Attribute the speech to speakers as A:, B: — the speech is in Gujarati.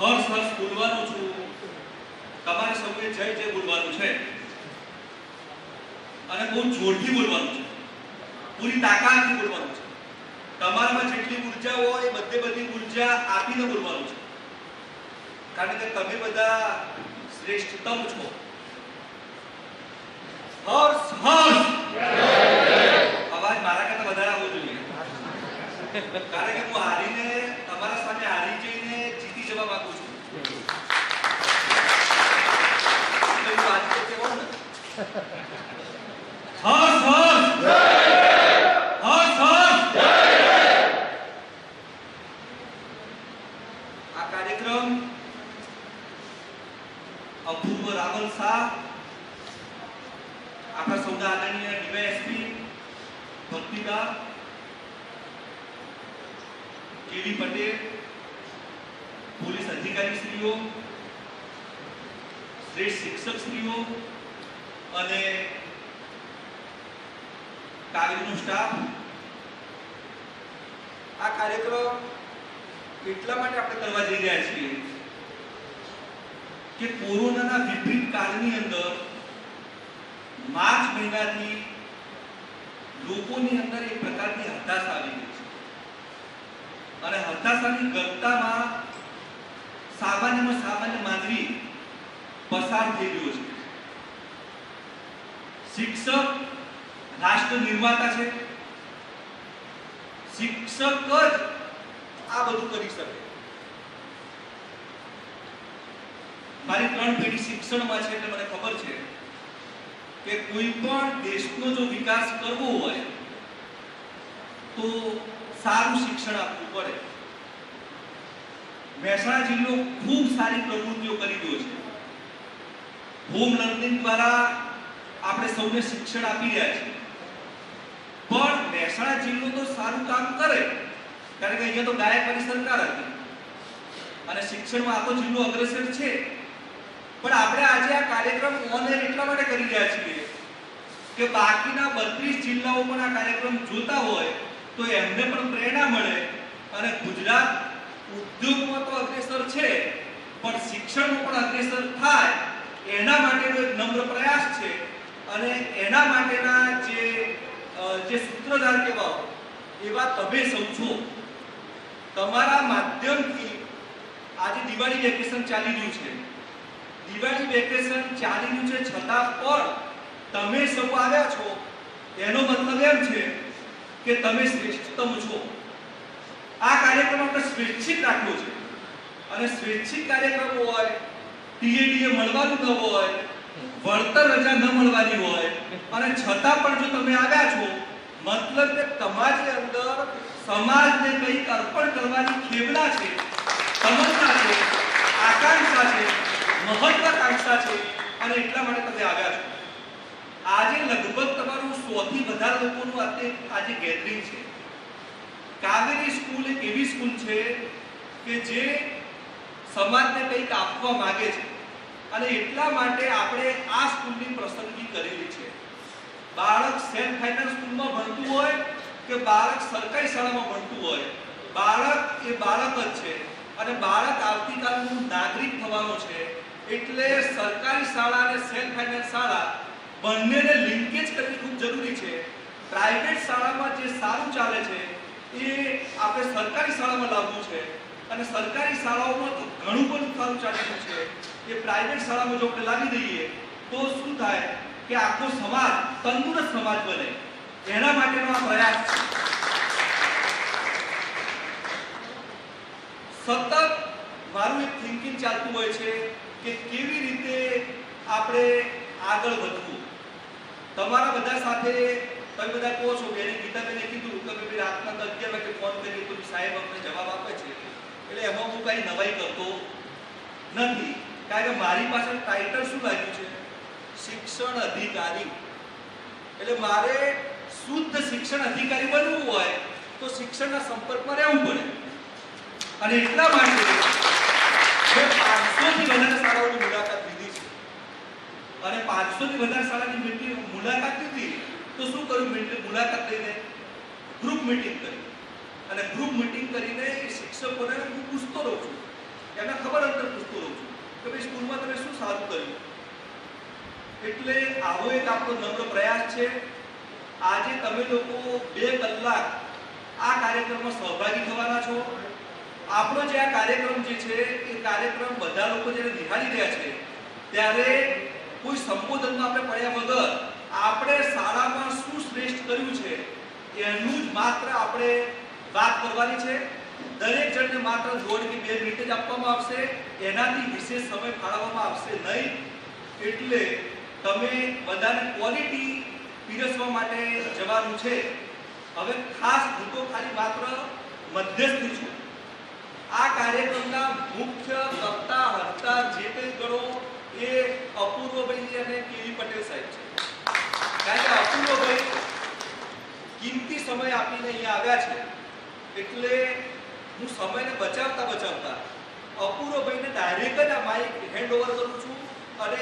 A: હર્ષ હર્ષ બોલવાનું છું. તમારે સૌએ જય જય બોલવાનું છે. અને બહુ જોરથી બોલવાનું છે. પૂરી તાકાતથી બોલવાનું છે. તમારામાં જેટલી ઊર્જા હોય એ બધે બધી ઊર્જા આપીને બોલવાનું છે. કારણ કે તમે બધા શ્રેષ્ઠતમ છો. હર્ષ હર્ષ અવાજ મારા કરતા વધારે આવવો જોઈએ કારણ કે હું હારીને તમારા સામે હારી જઈને જીતી જવા માંગુ છું એટલે હું આજે તો કહેવાનું ને. હર્ષ હર્ષ હર્ષ હર્ષ આ કાર્યક્રમ અપૂર્વ રાવલ શાહ આપણા સૌના આદરણીય ડીવાયએસપી ભક્તિદા કેવી પટેલ, પોલીસ અધિકારી શ્રીઓ શ્રેષ્ઠ શિક્ષક શ્રીઓ અને તાલીમનો સ્ટાફ. આ કાર્યક્રમ એટલા માટે આપણે કરવા જઈ રહ્યા છીએ કે કોરોનાના વિપરીત કાળની અંદર માર્ચ મહિનાથી લોકોની અંદર એક પ્રકારની હતાશા આવી ગઈ છે. અને હતાશાની ગર્તામાં સામાન્યમાં સામાન્ય માનવી પસાર થઈ ગયો છે. શિક્ષક રાષ્ટ્ર નિર્માતા છે. શિક્ષક જ આ બધું કરી શકે. મારી ત્રણ પેઢી શિક્ષણમાં છે એટલે મને ખબર છે કે કોઈ પણ દેશનો જો વિકાસ કરવો હોય તો સારું શિક્ષણ આપવું પડે. મહેસાણા જિલ્લો ખૂબ સારી પ્રવૃત્તિઓ કરી રહ્યો છે. હોમ લર્નિંગ દ્વારા આપણે સૌને શિક્ષણ આપી રહ્યા છીએ. પણ મહેસાણા જિલ્લો તો સારું કામ કરે. કારણ કે અહીંયા તો ગાયકવાડી સરકાર હતી અને શિક્ષણમાં આખો જિલ્લો અગ્રેસર છે. પણ આપણે આજે આ કાર્યક્રમ ઓનલાઈન એટલા માટે કરી રહ્યા છીએ કે બાકીના બત્રીસ જિલ્લાઓ પણ આ કાર્યક્રમ જોતા હોય તો એમને પણ પ્રેરણા મળે. અને ગુજરાત ઉદ્યોગમાં તો અગ્રેસર છે, પણ શિક્ષણમાં પણ અગ્રેસર થાય. એના માટેનો એક નમ્ર પ્રયાસ છે. અને એના માટેના જે જે સૂત્રધાર કહેવાઓ એવા તમે સૌ છો. તમારા માધ્યમથી આજે દિવાળી વેકેશન ચાલી રહ્યું છે. દિવાળી વેકેશન ચાલી રહ્યું છે છતાં પણ તમે સૌ આવ્યા છો. એનો મતલબ એમ છે કે તમે શ્રેષ્ઠતમ છો. આ કાર્યક્રમ આપણે સ્વૈચ્છિક રાખ્યો છે. અને સ્વૈચ્છિક કાર્યક્રમ હોય, ટીએડીએ મળવાનું ન હોય વળતર રજા ન મળવાની હોય, અને છતાં પણ જો તમે આવ્યા છો, મતલબ કે તમારી અંદર સમાજને કંઈક અર્પણ કરવાની ખેવડા છે સમજતા છે, આકાંક્ષા છે, મહત્વાકાંક્ષા છે, અને એટલા માટે તમે આવ્યા છો. આજે લગભગ તમારું સોથી વધારે લોકોનું આજે આજે ગેધરિંગ છે. કાવેરી સ્કૂલ એક એવી સ્કૂલ છે કે જે સમાજને કંઈક આપવા માંગે છે. અને એટલા માટે આપણે આ સ્કૂલની પસંદગી કરેલી છે. બાળક સેલ્ફ ફાઇનાન્સ સ્કૂલમાં ભણતું હોય કે બાળક સરકારી શાળામાં ભણતું હોય? બાળક એ બાળક જ છે અને બાળક આવતીકાલનું નાગરિક થવાનો છે. એટલે સરકારી શાળા અને સેલ્ફ ફાઇનાન્સ શાળા બંનેને લિંકેજ કરવી ખૂબ જરૂરી છે. પ્રાઇવેટ શાળામાં જે સારું ચાલે છે એ આપણે સરકારી શાળામાં લાવવું છે. અને સરકારી શાળાઓમાં તો ઘણું પણ સારું ચાલી રહ્યું છે. એ પ્રાઇવેટ શાળામાં જો આપણે લાવી દઈએ, તો શું થાય કે આખો સમાજ તંદુરસ્ત સમાજ બને. એના માટેનો આ પ્રયાસ સતત મારું એક થિંકિંગ ચાલતું હોય છે કે કેવી રીતે આપણે આગળ વધવું. તમારા બધા સાથે, તમે બધા કહો છો બેને ગીતાબેને કીધું, કે ભાઈ રાતના અગિયાર વાગે ફોન કરીએ તો સાહેબ અમને જવાબ આપે છે. એટલે એમાં હું કાંઈ નવાઈ કરતો નથી. કારણ કે મારી પાસે ટાઇટલ શું લાગ્યું છે? શિક્ષણ અધિકારી. એટલે મારે શુદ્ધ શિક્ષણ અધિકારી બનવું હોય તો શિક્ષણના સંપર્કમાં રહેવું પડે. અને એટલા માટે મેં પાંચસોથી વધારે શાળાઓની મુલાકાત લીધી છે. અને પાંચસોથી વધારે શાળાની મુલાકાત લીધી. તો શું કર્યું? મુલાકાત લઈને ગ્રુપ મીટિંગ કરી. અને ગ્રુપ મીટિંગ કરીને શિક્ષકોને હું પૂછતો રહું છું. એમને ખબર અંતર પૂછતો રહું છું કે ભાઈ, સ્કૂલમાં તમે શું સારું કર્યું? એટલે આવો એક આપણો નમ્ર પ્રયાસ છે. આજે તમે લોકો બે કલાક આ કાર્યક્રમમાં સહભાગી થવાના છો. આપણો જે આ કાર્યક્રમ જે છે, એ કાર્યક્રમ બધા લોકો જ્યારે નિહાળી રહ્યા છે, ત્યારે કોઈ સંબોધનમાં આપણે પડ્યા વગર આપણે શાળામાં શું શ્રેષ્ઠ કર્યું છે, એનું જ માત્ર આપણે વાત કરવાની છે. દરેક જણને માત્ર દોઢ કે બે મિનિટ જ આપવામાં આવશે. એનાથી વિશેષ સમય ફાળવવામાં આવશે નહીં. એટલે તમે બધાને ક્વોલિટી પીરસવા માટે જવાનું છે. હવે ખાસ હું તો ખાલી માત્ર મધ્યસ્થી છું. આ કાર્યક્રમના મુખ્ય કરતા હર્તા જે કંઈ ગણો એ અપૂર્વભાઈ અને કેવી પટેલ સાહેબ છે. કારણ કે અપૂર્વભાઈ કિંમતી સમય આપીને અહીંયા આવ્યા છે. એટલે હું સમયને બચાવતા બચાવતા અપૂરો ભાઈને ડાયરેક્ટ જ આ માઇક હેન્ડ ઓવર કરું છું અને